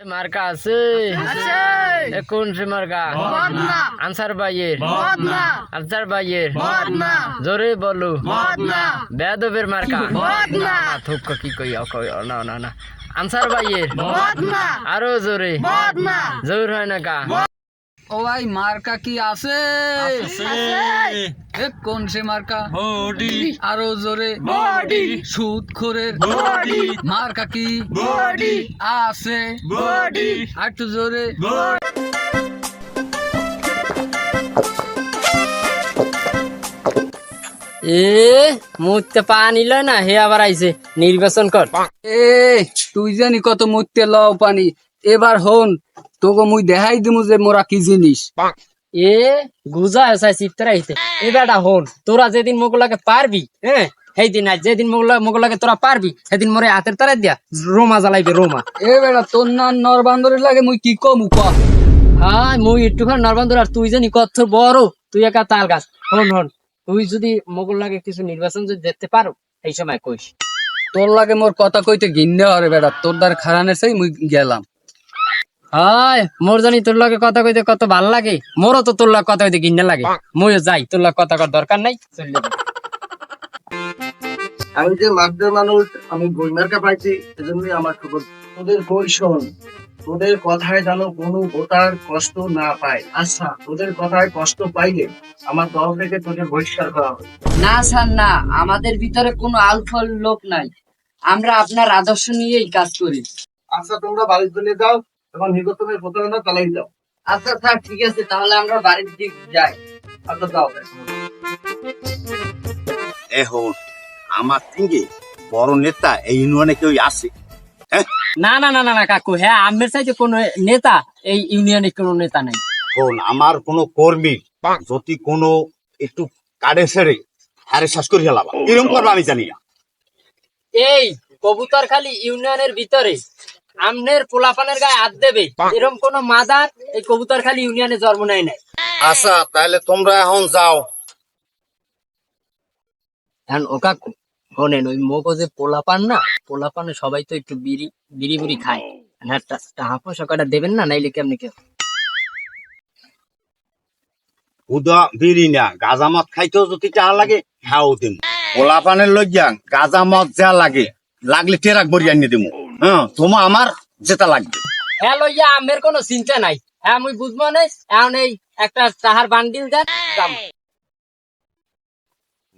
মার্কা আছে? কোন সে মার্কা। আনসার বাইয়ের আনসার বাইয়ের জোরে বলো। বেদবের মার্কা। না থুক কি কই না না না। আনসার বাইয়ের আরও জোরে। জোর হয় না কা। ও ভাই মার্কা কি আছে? কোন সে মার্কা? আরও জোরে। সুদ খোরের মার্কা কি? আছে। আর একটু জোরে। এ মুতে পানি লয় না হে আবার আইছে। নির্বাচন কর। এ তুই জানি কত মরতে লও পানি। এবার হন তোকে মুই দেখাই দিমু যে মোরা কি জিনিস। এ গুজা এসাই চিত্রা আইতে এ বেটা হন তোরা যেদিন মোগলাকে পারবি হ্যাঁ সেই দিন আজ যেদিন মোগলা মোগলাকে তোরা পারবি সেদিন মোরে হাতের তারাই দিয়া রোমা জ্বালাইবে রোমা। এ বেটা তোর না নর বান্দরের লাগে মুই কি কম ক? হ্যাঁ মুই একটুখানি নরবান্ধর আর তুই জানি কত বড় তুই একা তাল গাছ। হন হন তুই যদি মোগল লাগে কিছু নির্বাচন যদি দেখতে পারো এই সময় কইস। তোর লাগে মোর কথা কইতে ঘিন্নে হরে বেটা তোর দ্বার খারানে সেই মুই গেলাম। হাই মোর জানি তোর লগে কথা কইতে কত ভালো লাগে। মোরও তো তোর লগে কথা কইতে ঘিন্না লাগে। মইও যাই তোর লগে কথা কর দরকার নাই। চলে আমি যে মাদ্রের মানুষ আমি পাইছি সেজন্যই আমার খবর। তোদের কই শোন? তোদের কথায় যেন কোনো ভোটার কষ্ট না পায়। আচ্ছা তোদের কথায় কষ্ট পাইলে আমার দল থেকে তোদের বহিষ্কার করা হবে। না স্যার না। আমাদের ভিতরে কোনো আলফল লোক নাই। আমরা আপনার আদর্শ নিয়েই কাজ করি। আচ্ছা তোমরা বাড়ির চলে যাও। এবং নির্বাচনের প্রচারণা চালাই যাও। আচ্ছা স্যার ঠিক আছে তাহলে আমরা বাড়ির দিক যাই। আচ্ছা যাও এখন আমার থেকে বড় নেতা এই ইউনিয়নে কেউ আছে। না না না না না কাকু হ্যাঁ আমের চাইতে কোনো নেতা এই ইউনিয়নে কোনো নেতা নাই। শোন আমার কোনো কর্মী যদি কোনো একটু কাড়ে ছেড়ে হারে শ্বাস করে ফেলাবা কিরম করবা আমি জানি না। এই কবুতর খালি ইউনিয়নের ভিতরে। আমনের পোলাপানের গায়ে হাত দেবে এরকম কোন মাদার এই কবুতর খালি ইউনিয়নে জন্ম নেয় নাই। আচ্ছা তাহলে তোমরা এখন যাও। এখন ওকা শোনেন ওই মগজে পোলাপান না পোলাপানে সবাই তো একটু বিড়ি বিড়ি বুড়ি খায়। দেবেন না নাইলে কেমনি কেউ উদা বিড়ি না গাজা মদ খাইতেও যদি লাগে গাজা মদ যা লাগে লাগলে টেরাক বড়ি আনিয়ে দিমু। হ্যাঁ তোমার আমার যেটা লাগবে। হ্যাঁ লইয়া আমের কোনো চিন্তা নাই। হ্যাঁ আমি বুঝব না এখন এই একটা চাহার বান্ডিল দেন দাম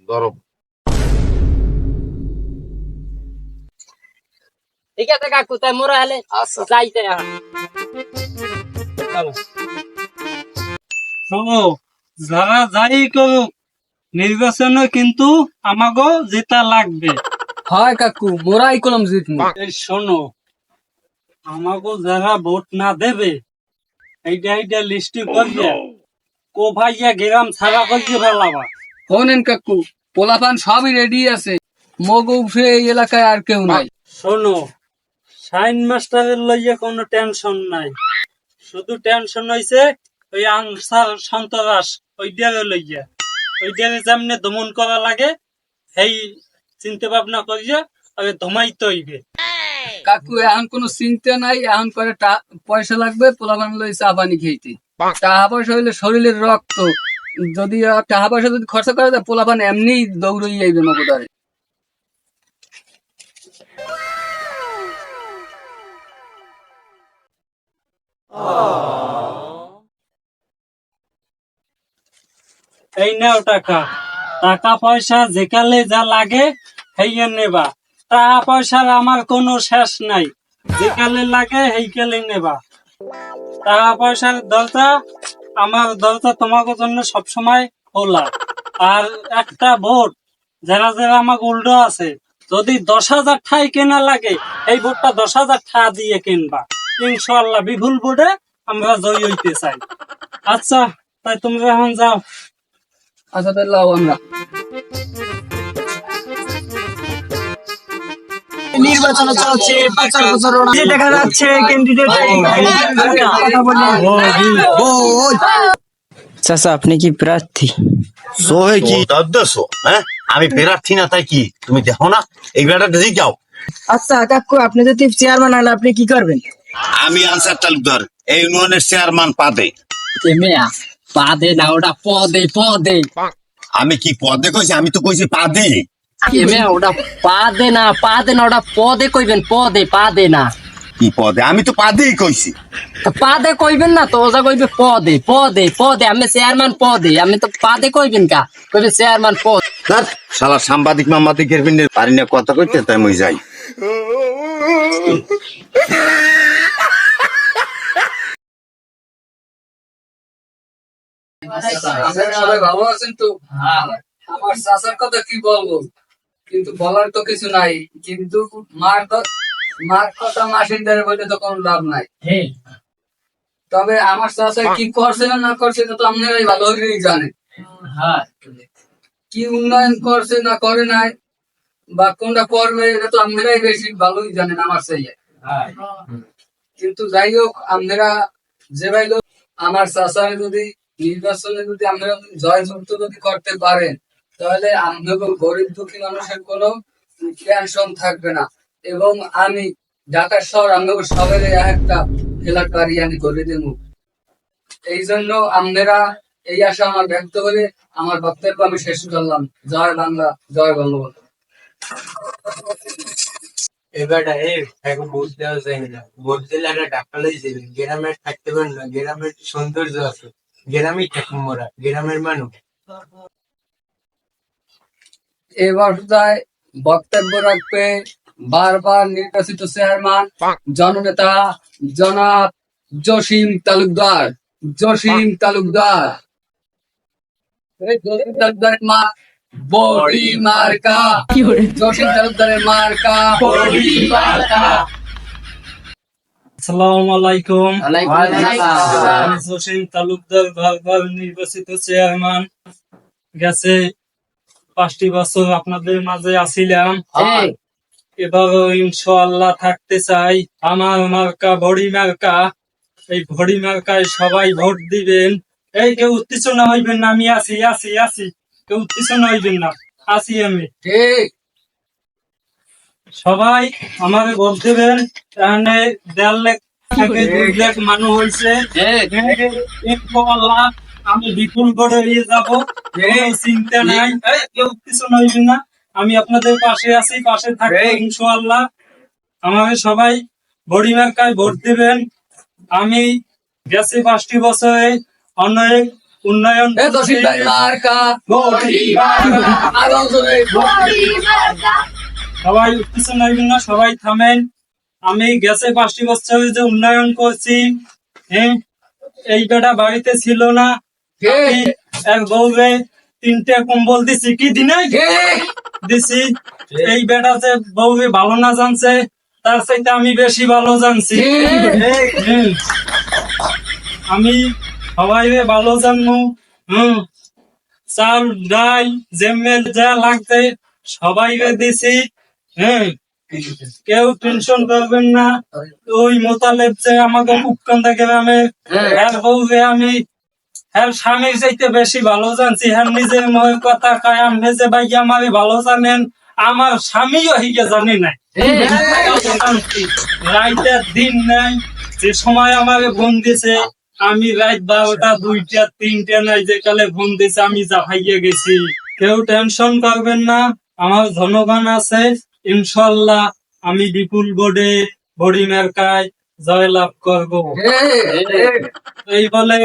ধরো ঠিক আছে কাকু তাই মোরা হলে যাইতে এখন। চলো। শোনো যারা যাই করুক নির্বাচনে কিন্তু আমাকে জেতা লাগবে। হয় কাকু মোরাই কলম জিতমু এই শোনো আমাকে যারা ভোট না দেবে এইটা এইটা লিস্টি করিয়া কো ভাইয়া গেরাম ছাড়া করিয়ে ফেলাবা হনেন কাকু পোলাপান সবই রেডি আছে। মগু এই এলাকায় আর কেউ নাই। শোনো সাইন মাস্টারের লইয়া কোনো টেনশন নাই। শুধু টেনশন হইছে ওই আনসার সন্তরাস ওই ডেরে লইয়া। ওই ডেরে যেমনে দমন করা লাগে সেই চিন্তা ভাবনা করিয়া আগে ধমাইতে হইবে। কাকু এখন কোনো চিন্তা নাই এখন করে পয়সা লাগবে পোলাপান লই চা পানি খেইতে। টাকা পয়সা হইলে শরীরের রক্ত। যদি টাকা পয়সা যদি খরচা করে দেয় পোলাপান এমনি দৌড়ই যাইবে মগদারে এই নাও টাকা। টাকা পয়সা যেকালে যা লাগে হেইয়া নেবা। টাকা পয়সার আমার কোনো শেষ নাই। যেকালে লাগে হেইকালে নেবা। টাকা পয়সার দরজা, আমার দরজা তোমাকে জন্য সবসময় খোলা। আর একটা ভোট যারা যারা আমাকে উল্টো আছে, যদি দশ হাজার ঠাই কেনা লাগে, এই ভোটটা দশ হাজার ঠা দিয়ে কিনবা। ইনশাল্লাহ বিপুল ভোটে আমরা জয়ী হইতে চাই। আচ্ছা তাই তোমরা এখন যাও। আচ্ছা তাহলে লাও আমরা। নির্বাচন চলছে প্রচার প্রচারণা দেখা যাচ্ছে ক্যান্ডিডেট চাচা আপনি কি প্রার্থী? সোহে কি? উদ্দেশ্য হ্যাঁ আমি প্রার্থী না তাই কি? তুমি দেখো না এই বেড়াটা দিয়ে যাও আচ্ছা কাকু আপনি যদি চেয়ারম্যান হন আপনি কি করবেন? আমি আনসার তালুকদার এই ইউনিয়নের চেয়ারম্যান পাদে। মেয়া পাদে না ওটা পদে পদে। আমি কি পদে কইছি? আমি তো কইছি পাদে। ওটা পাদে না পাদে না ওটা পদে কইবেন পদে পাদে না। কি পদে? আমি তো পাদেই কইছি। পাদে কইবেন না তো ওজা কইবে পদে পদে পদে আমি চেয়ারম্যান পদে আমি তো পাদে কইবেন কা? কইবে চেয়ারম্যান পদ। স্যার শালা সাংবাদিক মামাদিকের পিনে পারি না কথা কইতে তাই মই যাই। সবাই ভালো আছেন তো? আমার চাচার কথা কি বলব? কিন্তু বলার তো কিছু নাই। কিন্তু মার ক- মার কথা মাসিন্দারে বলে তো কোনো লাভ নাই। তবে আমার চাচা কি করছে না না করছে তো আপনারাই ভালো করেই জানেন। কি উন্নয়ন করছে না করে নাই বা কোনটা করবে এটা তো আপনারাই বেশি ভালোই জানেন আমার চাইয়ে কিন্তু যাই হোক আপনারা যে ভাই আমার চাচারে যদি নির্বাচনে যদি আমরা জয়যুক্ত যদি করতে পারেন তাহলে আমাদের গরিব দুঃখী মানুষের কোনো টেনশন থাকবে না। এবং আমি ঢাকা শহর আমাদের শহরে একটা এলাকারই আমি করে দেব। এই জন্য আমরা এই আশা আমার ব্যক্ত করে আমার বক্তব্য আমি শেষ করলাম। জয় বাংলা, জয় বঙ্গবন্ধু। একটা গ্রামের থাকতে গ্রামের সৌন্দর্য আছে। গ্রামই থাকুন মোরা গ্রামের মানুষ। এবার তাই বক্তব্য রাখবে বারবার নির্বাচিত চেয়ারম্যান জননেতা জনাব জসিম তালুকদার জসিম তালুকদার। জসিম তালুকদারের মা বড়ি মার্কা। জসিম তালুকদারের মার্কা। বড়ি মার্কা। আসসালামু আলাইকুম। জসিম তালুকদার বারবার নির্বাচিত চেয়ারম্যান। গেছে পাঁচটি বছর আপনাদের মাঝে আসিলাম। এই, এবারও ইনশাআল্লাহ থাকতে চাই। আমার মার্কা ভড়ি মার্কা। এই ভড়ি মার্কায় সবাই ভোট দিবেন। এই কেউ উত্তেজনা হইবেন না আমি আছি আছি আছি। কেউ উত্তেজনা হইবেন না আছি আমি। ঠিক। সবাই আমাকে ভোট দেবেন এখানে দেড় লাখ থেকে দুই লাখ মানুষ হয়েছে ইনশাআল্লাহ আমি বিপুল করে এগিয়ে যাব। এই চিন্তা নাই। কেউ কিছু নইবেন না। আমি আপনাদের পাশে আছি পাশে থাকব ইনশাআল্লাহ। আমাকে সবাই বড়ি মার্কায় ভোট দিবেন। আমি গেছে পাঁচটি বছরে অনেক উন্নয়ন সবাই কিছু নইবেন না সবাই থামেন। আমি গেছে পাঁচটি বছরে যে উন্নয়ন করছি হ্যাঁ এই বেটা বাড়িতে ছিল না। এক বউরে তিনটে কম্বল দিছি কি দিনে? দিছি। এই বেটা যে বউরে ভালো না জানছে তার চাইতে আমি বেশি ভালো জানছি। আমি সবাই ভালো জানব হম। চাল ডাল জেমেল যা লাগছে সবাই দিছি হ্যাঁ কেউ টেনশন করবেন না। ওই মোতালেব যে আমাকে মুখকান্দা গ্রামে হ্যাঁ। আমি হ্যাঁ স্বামীর চাইতে বেশি ভালো জানছি। হ্যাঁ নিজের মনে কথা কয় আমি যে ভাই আমারে ভালো জানেন। আমার স্বামীও হিগে জানি না রাইতের দিন নাই যে সময় আমাকে ফোন দিছে আমি রাত বারোটা দুইটা তিনটা নাই যে কালে ফোন দিছে আমি জাফাইয়ে গেছি। কেউ টেনশন করবেন না আমার জনগণ আছে। ইনশাল্লাহ আমি বিপুল বোর্ডে বড়ি মেরকায় জয়লাভ করব। এই বলে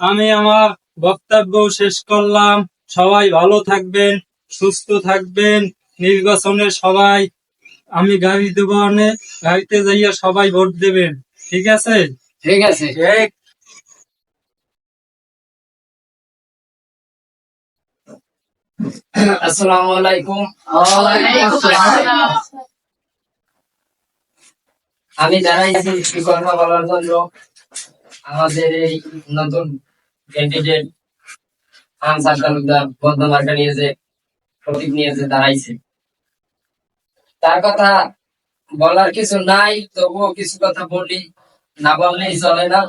আমি আমার বক্তব্য শেষ করলাম। সবাই ভালো থাকবেন সুস্থ থাকবেন। নির্বাচনে সবাই আমি গাড়ি দেবো অনেক গাড়িতে যাইয়া সবাই ভোট দেবেন। ঠিক আছে? ঠিক আছে। আসসালামু আলাইকুম। আমি দাঁড়াইছি একটি কথা বলার জন্য আমাদের এই নতুন ক্যান্ডিডেট আনসার তালুকদার বদ্ধমার্কা নিয়ে যে প্রতীক নিয়ে যে দাঁড়াইছে। তার কথা বলার কিছু নাই, তবুও কিছু কথা বলি, না বললেই চলে না।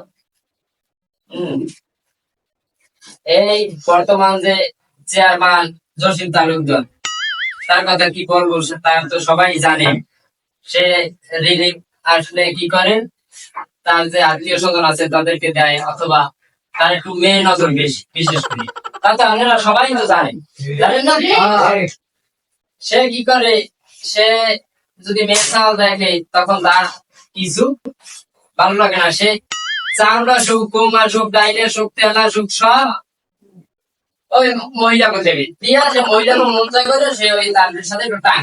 এই বর্তমান যে চেয়ারম্যান জসিম তালুকদার, তার কথা কি বলব তার তো সবাই জানে। সে রিলিফ আসলে কি করে তার যে আত্মীয় স্বজন আছে তাদেরকে দেয় অথবা তার একটু মেয়ে নজর বেশি বিশেষ করে। তা তো আপনারা সবাই তো জানেন জানেন না সে কি করে? সে যদি মেয়ে চাল দেখে তখন তার কিছু ভালো লাগে না। সে চাউলা সুখ কুমা সুখ ডাইলে সুখ তেলা সুখ সব ওই মহিলাকে দেবে দিয়ে আছে মহিলাকে মন চাই করে সে ওই তাদের সাথে একটু টান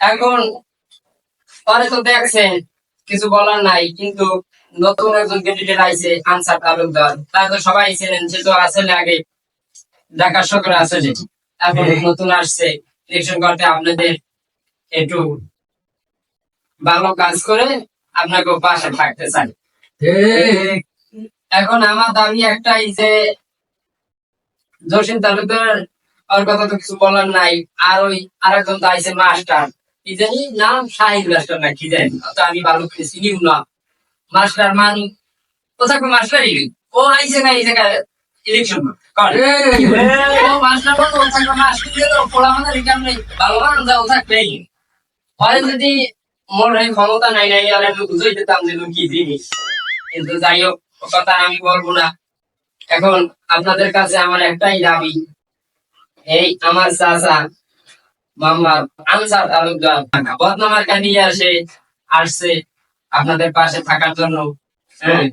এখন পরে তো দেখছেন কিছু বলার নাই কিন্তু নতুন একজন ক্যান্ডিডেট আইছে আনসার তালুকদার তাই তো সবাই ছিলেন সে তো আসলে আগে। ঢাকা শহরে আসলে এখন নতুন আসছে। ইলেকশন করতে আপনাদের একটু ভালো কাজ করে আপনাকে পাশে থাকতে চাই। এখন আমার দাবি একটাই যে জসিম তালুকদার ওর কথা তো কিছু বলার নাই। আর ওই আরেকজন তো আইছে মাস্টার। কি জানি নাম শাহিদ মাস্টার না কি জানি তো আমি ভালো করে চিনিও না মাস্টার মান কোথায় মাস্টারই ও না এই জায়গায় ইলেকশন ও মাস্টার মান কোথায় মাস্টার পোলা মানে রিটার্ন নেই ভালো থাকবেই পরে যদি মোর এই ক্ষমতা নাই নাই আর আমি বুঝাই দিতাম যে কি জিনিস। কিন্তু যাই হোক ও কথা আমি বলব না। এখন আপনাদের কাছে আমার একটাই দাবি এই আমার চাচা মোহাম্মদ আনসার তালুকদার বদনামার নিয়ে আসে আসছে আপনাদের পাশে থাকার জন্য। হ্যাঁ?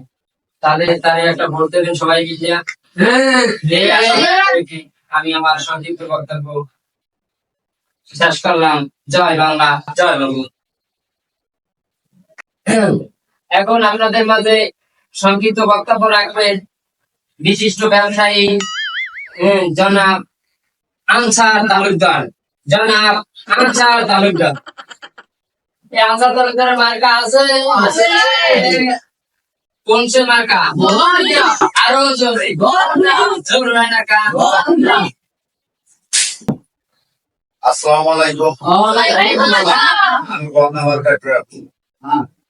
তাদের তাদের একটা ভোট দেবেন সবাই গিয়ে এই আমি আমার সংক্ষিপ্ত বক্তব্য শেষ করলাম। জয় বাংলা জয় বাবু। এখন আপনাদের মাঝে সংক্ষিপ্ত বক্তব্য রাখবেন বিশিষ্ট ব্যবসায়ী উম, জনাব আনসার তালুকদার জনাব আনসার তালুকদার। এই আনসার তালুকদারের মার্কা আছে। কোন সে মার্কা আরও জোরে। জোরে মার্কা। আসসালামু আলাইকুম।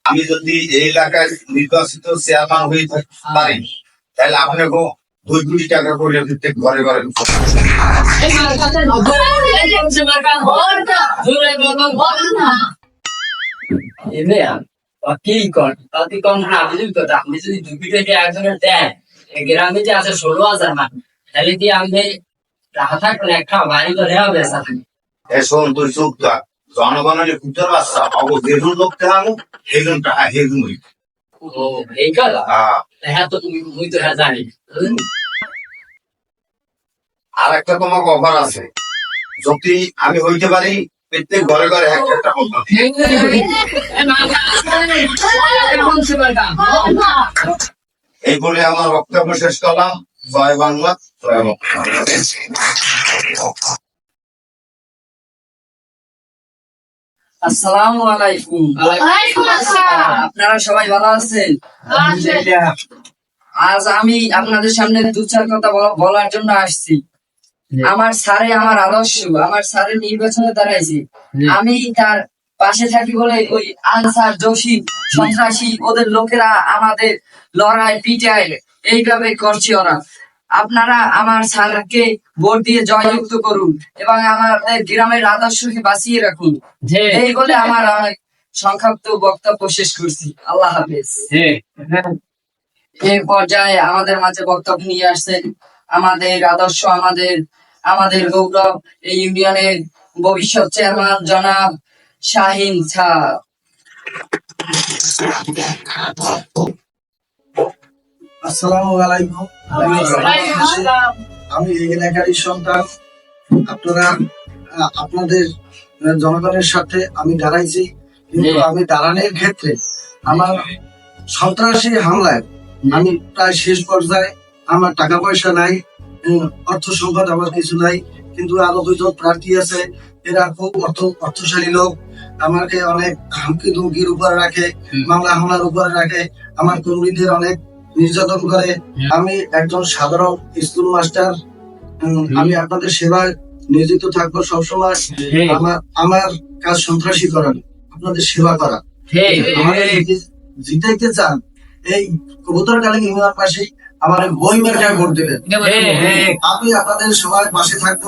আমি যদি এই এলাকায় নির্বাচিত চেয়ারম্যান হয়ে থাকি পারি। তাহলে আপনাকে দুই টাকা করে প্রত্যেক ঘরে কি কম না বুঝলি তো আপনি যদি দুই থেকে একজনের দেন গ্রামে যে আছে ষোলো হাজার মানুষ তাহলে দিয়ে আমি একটা বাড়ি তো দেওয়া বেসা থাকে শোন তুই চুপ জনগণের কুটার বাচ্চা অব যেগুন লোকতে আনো সেগুন টাকা সেগুন ও হ্যাঁ। তো তুমি মুই তো হ্যাঁ জানি। আর একটা তোমাকে অফার আছে। যদি আমি হইতে পারি প্রত্যেক ঘরে ঘরে একটা একটা বলতাম কোন সে মার্কা এই বলে আমার বক্তব্য শেষ করলাম। জয় বাংলা জয় বাংলা। আসসালামু আলাইকুম। আপনারা সবাই ভালো আছেন? আজ আমি আপনাদের সামনে দু চার কথা বলার জন্য আসছি। আমার স্যারে আমার আদর্শ আমার স্যারের নির্বাচনে দাঁড়াইছে। আমি তার পাশে থাকি বলে ওই আনসার জসিম সন্ত্রাসী ওদের লোকেরা আমাদের লড়াই পিটায়। এইভাবে করছে ওরা। আপনারা আমার স্যারকে ভোট দিয়ে জয়যুক্ত করুন এবং আমাদের গ্রামের আদর্শকে বাঁচিয়ে রাখুন। এই বলে আমার সংক্ষিপ্ত বক্তব্য শেষ করছি। আল্লাহ হাফেজ। এই পর্যায়ে আমাদের মাঝে বক্তব্য নিয়ে আসছেন আমাদের আদর্শ আমাদের আমাদের গৌরব এই ইউনিয়নের ভবিষ্যৎ চেয়ারম্যান জনাব শাহিন স্যার আসসালামু আলাইকুম। আমি এই এলাকারই সন্তান। আপনারা আপনাদের জনগণের সাথে আমি দাঁড়াইছি। কিন্তু আমি দাঁড়ানোর ক্ষেত্রে আমার সন্ত্রাসী হামলায় আমি প্রায় শেষ পর্যায়ে আমার টাকা পয়সা নাই অর্থ সম্পদ আমার কিছু নাই কিন্তু আরও দুজন প্রার্থী আছে। এরা খুব অর্থ অর্থশালী লোক। আমাকে অনেক হুমকি ধুমকির উপরে রাখে মামলা হামলার উপরে রাখে। আমার কর্মীদের অনেক নির্যাতন করে। আমি একজন সাধারণ স্কুল মাস্টার আমি আপনাদের সেবায় নিয়োজিত থাকব সবসময়। আমার আমার কাজ সন্ত্রাসী করার আপনাদের সেবা করা। আমাদের জিতাইতে চান এই কবুতর কালী ইউনিয়ন পাশে আমার বই মার্কায় ভোট দেবেন। আমি আপনাদের সবার পাশে থাকব।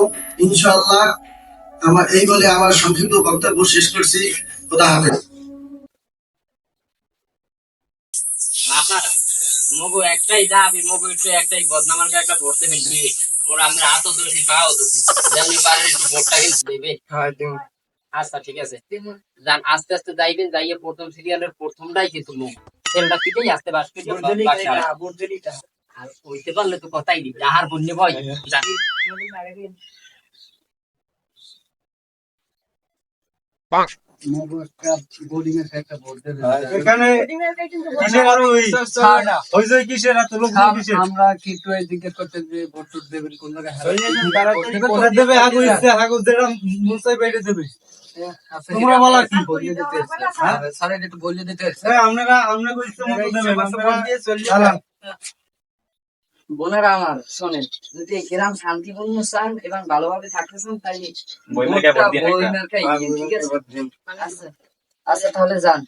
ইনশাআল্লাহ আমার এই বলে আমার সংক্ষিপ্ত বক্তব্য শেষ করছি। খোদা হাফেজ। মগু একটাই দাবি মগু একটু একটাই বদনামার একটা ভরতে ফেলবি ওরা আমরা হাতও ধরেছি পাও ধরেছি। যেমনি পারেন একটু ভোটটা কিন্তু দেবে। আচ্ছা ঠিক আছে। যান আস্তে আস্তে যাইবেন যাইয়ে প্রথম সিরিয়ালের প্রথমটাই কিন্তু মুখ সেলটা পিটেই আসতে পারবে আর ওইতে পারলে তো কথাই দিবি আহার বন্যে ভয়। যান। বোর্ডিং আমরা কিন্তু জিজ্ঞেস করতে যে ভোট দেবেন কোন জায়গায় দেবে? হাগু ইচ্ছে হাগু যেটা মুসাই বাইরে দেবে। তোমরা বলা কি? স্যার একটু বলিয়ে দিতে হ্যাঁ আপনারা মতো চালান। বোনেরা আমার শোনেন যদি এই গ্রাম শান্তিপূর্ণ চান এবং ভালোভাবে থাকতে চান ঠিক আছে? আচ্ছা আচ্ছা তাহলে যান।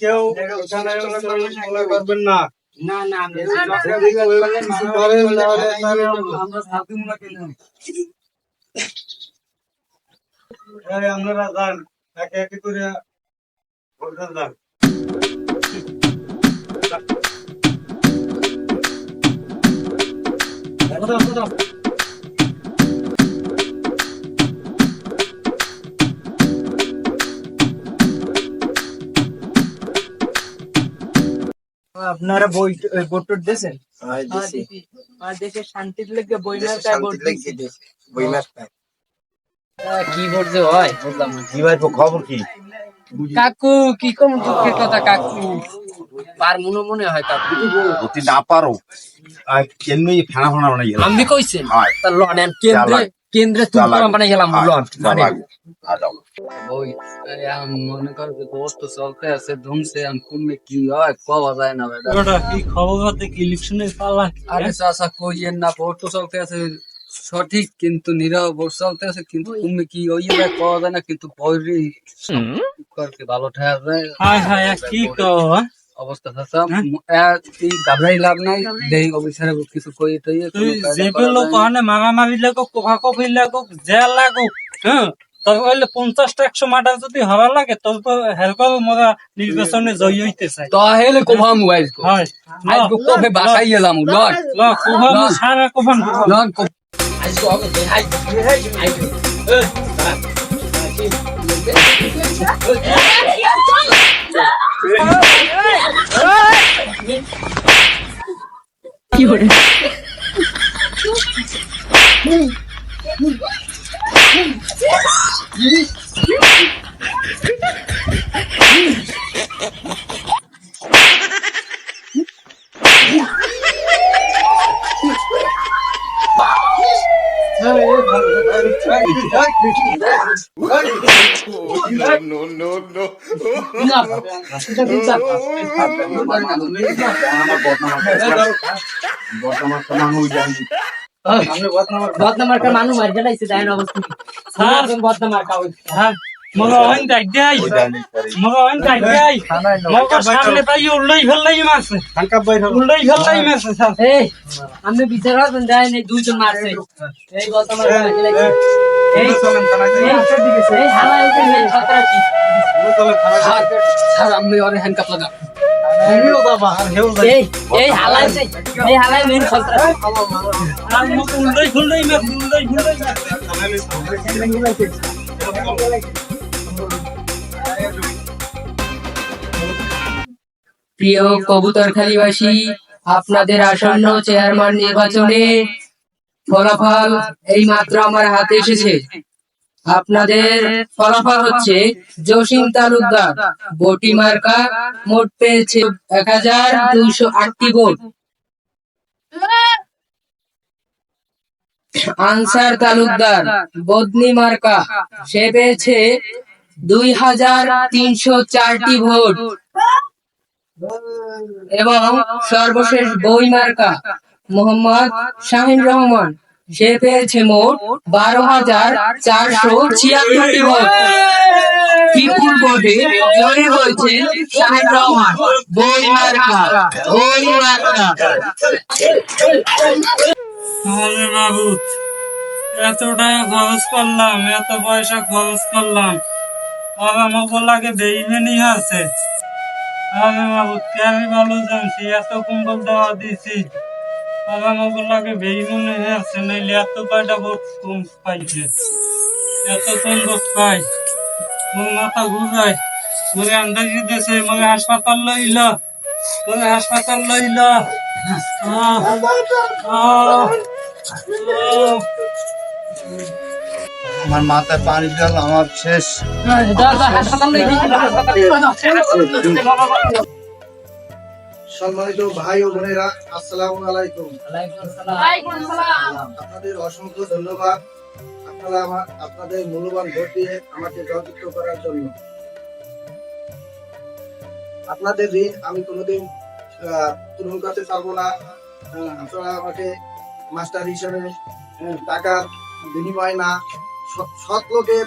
কেউ করবেন না। না না আমরা তাহলে তাহলে যান একে একে করে যান। আপনারা বই ভোট টোট দিয়েছেন? আর দেশের শান্তির লেগে বইমের কাজ কি যে হয়? বুঝলাম কি খবর কি? কাকু কি কম দুঃখের কথা কাকু? পার মনে মনে হয় কাকু যদি না পারো ফেনা ফেনা বানাই গেলাম? আমি কইছেন হয়। তা লন কেন্দ্রে কেন্দ্রে। বানাই গেলাম লন মানে ওই মনে কর যে ভোট চলতে আছে ধুমছে আম কুমে কি হয় পাওয়া যায় না বেটা। কি খবর হতে কি ইলেকশনের পালা আরে কইয়েন না ভোট তো চলতে আছে সঠিক কিন্তু নীরব ভোট চলতে আছে কিন্তু তুমি কি ওই পাওয়া যায় না কিন্তু বৈরি ভালো ঠায়া যায়। হায় হায় কি কো হ্যাঁ? অবস্থা চাষা এই ঘাবড়াই লাভ নাই দেই অফিসারে কিছু কই তুই যেবে লোক লাগুক কোকা কফি লাগুক জেল লাগুক হ্যাঁ হইলে পঞ্চাশটা একশো মার্ডার যদি হওয়া লাগে তবে তো হেল্পার মোরা নির্বাচনে জয়ী হইতে চাই তাহলে কোভা মোবাইল হয় কোভে বাসাই এলাম লন ল কোভা। সারা কোভান লন কো বদনামার্কা মানুষ মার গেলাইছে দেন অবস্থা স্যার বদনামার্কা হ্যাঁ স্যার এই আমি বিচার হবেন দেয় নেই দুইজন মারছে। এই বদনামার্কা এই এই হালা এই সন্ত্রাসী স্যার আমি ওরে হ্যান্ডকাপ লাগা প্রিয় কবুতরখালীবাসী আপনাদের আসন্ন চেয়ারম্যান নির্বাচনে ফলাফল এই মাত্র আমার হাতে এসেছে। আপনাদের ফলাফল হচ্ছে জসিম তালুকদার। বটি মার্কা মোট পেয়েছে এক হাজার দুইশো আটটি ভোট। আনসার তালুকদার, বদনি মার্কা, সে পেয়েছে দুই হাজার তিনশো চারটি ভোট। এবং সর্বশেষ বই মার্কা মোহাম্মদ শাহিন রহমান। সে পেয়েছে মোট বারো হাজার চারশো ছিয়াত্তরটি ভোট। বিপুল ভোটে জয়ী হয়েছে শাহিন রহমান। এত টাকা খরচ করলাম, এত পয়সা খরচ করলাম। বাবা মগো লাগে বেইমানি আছে আরে বাবু আমি ভালো জানছি, এত কুম্বল দেওয়া দিছি বাবা মগো লাগে বেইমানি আছে নাইলে এত কয়টা ভোট কম পাইছে? এত কম ভোট পাই। মোর মাথা ঘুরায়। মোরে আন্দাজি দিছে মোরে হাসপাতাল লইল। মোরে হাসপাতাল লইল। আমার মাথায় পানি জল আমার শেষ। সম্মানিত ভাই ও বোনেরা, আসসালামু আলাইকুম। আপনাদের অসংখ্য ধন্যবাদ। আপনারা আমার আপনাদের মূল্যবান ভোট দিয়ে আমাকে জয়যুক্ত করার জন্য। আপনাদের ঋণ আমি কোনোদিন পূরণ করতে পারব না। আপনারা আমাকে মাস্টার হিসেবে টাকার বিনিময় না সৎ লোকের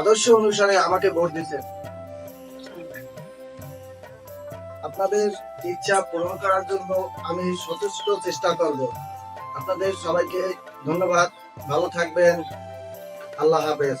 আদর্শ অনুসারে আমাকে ভোট দিচ্ছেন। আপনাদের ইচ্ছা পূরণ করার জন্য আমি যথেষ্ট চেষ্টা করব। আপনাদের সবাইকে ধন্যবাদ। ভালো থাকবেন। আল্লাহ হাফেজ।